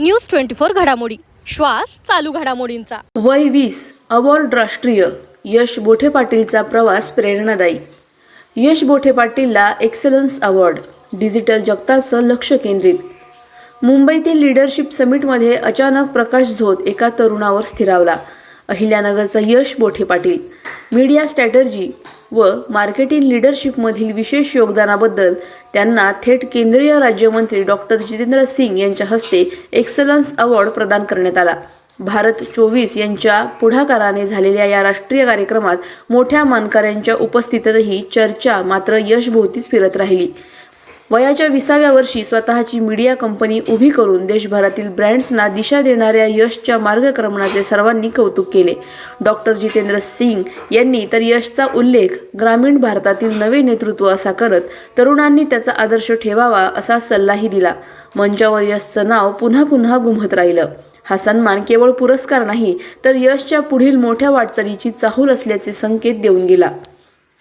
News twenty four घडामोडी. श्वास चालू घडामोडींचा. वय वीस अवॉर्ड राष्ट्रीय यश बोठे पाटीलचा प्रवास प्रेरणादायी. यश बोठे पाटीलला एक्सलन्स अवॉर्ड डिजिटल जगताचं लक्ष केंद्रित. मुंबईतील लीडरशिप समिटमध्ये अचानक प्रकाश झोत एका तरुणावर स्थिरावला. अहिल्यानगरचा यश बोठे पाटील. मीडिया स्ट्रॅटर्जी व मार्केटिंग लीडरशिपमधील विशेष योगदानाबद्दल त्यांना थेट केंद्रीय राज्यमंत्री डॉक्टर जितेंद्र सिंग यांच्या हस्ते एक्सलन्स अवॉर्ड प्रदान करण्यात आला. भारत चोवीस यांच्या पुढाकाराने झालेल्या या राष्ट्रीय कार्यक्रमात मोठ्या मानकऱ्यांच्या उपस्थितीतही चर्चा मात्र यशभोवतीच फिरत राहिली. वयाच्या विसाव्या वर्षी स्वतःची मीडिया कंपनी उभी करून देशभरातील ब्रँड्सना दिशा देणाऱ्या यशच्या मार्गक्रमणाचे सर्वांनी कौतुक केले. डॉक्टर जितेंद्र सिंग यांनी तर यशचा उल्लेख ग्रामीण भारतातील नवे नेतृत्व असा करत तरुणांनी त्याचा आदर्श ठेवावा असा सल्लाही दिला. मंचावर यशचं नाव पुन्हा पुन्हा घुमत राहिलं. हा सन्मान केवळ पुरस्कार नाही तर यशच्या पुढील मोठ्या वाटचालीची चाहूल असल्याचे संकेत देऊन गेला.